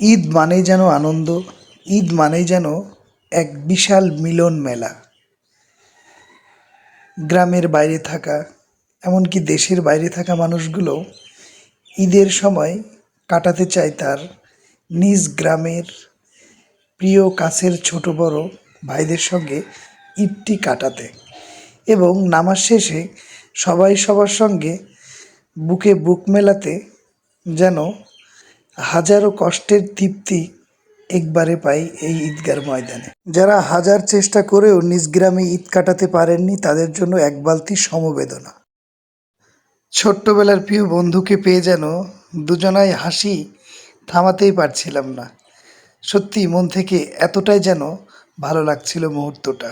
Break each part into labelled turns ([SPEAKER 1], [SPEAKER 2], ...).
[SPEAKER 1] ঈদ মানেই যেন আনন্দ, ঈদ মানেই যেন এক বিশাল মিলন মেলা। গ্রামের বাইরে থাকা, এমনকি দেশের বাইরে থাকা মানুষগুলো ঈদের সময় কাটাতে চায় তার নিজ গ্রামের প্রিয় কাছের ছোট বড় ভাইদের সঙ্গে ঈদটি কাটাতে এবং নামাজ শেষে সবাই সবার সঙ্গে বুকে বুক মেলাতে যেন হাজারো কষ্টের তৃপ্তি একবারে পাই এই ঈদগার ময়দানে। যারা হাজার চেষ্টা করেও নিজ গ্রামে ঈদ কাটাতে পারেননি, তাদের জন্য এক বালতি সমবেদনা। ছোট্টবেলার প্রিয় বন্ধুকে পেয়ে যেন দুজনাই হাসি থামাতেই পারছিলাম না। সত্যি মন থেকে এতটাই যেন ভালো লাগছিল মুহূর্তটা।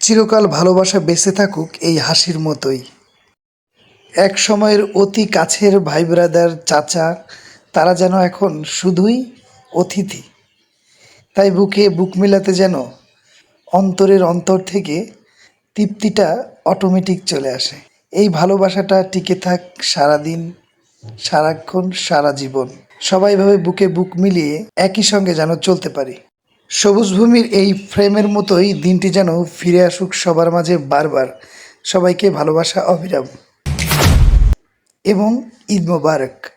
[SPEAKER 1] চিরকাল ভালোবাসা বেঁচে থাকুক এই হাসির মতোই। এক সময়ের অতি কাছের ভাই ব্রাদার চাচা, তারা যেন এখন শুধুই অতিথি। তাই বুকে বুক মেলাতে যেন অন্তরের অন্তর থেকে তৃপ্তিটা অটোমেটিক চলে আসে। এই ভালোবাসাটা টিকে থাক সারাদিন, সারাক্ষণ, সারা জীবন। সবাই ভাবে বুকে বুক মিলিয়ে একই সঙ্গে যেন চলতে পারি। সবুজ ভূমির এই ফ্রেমের মতোই দিনটি যেন ফিরে আসুক সবার মাঝে বারবার। সবাইকে ভালোবাসা অবিরাম এবং ঈদ মোবারক।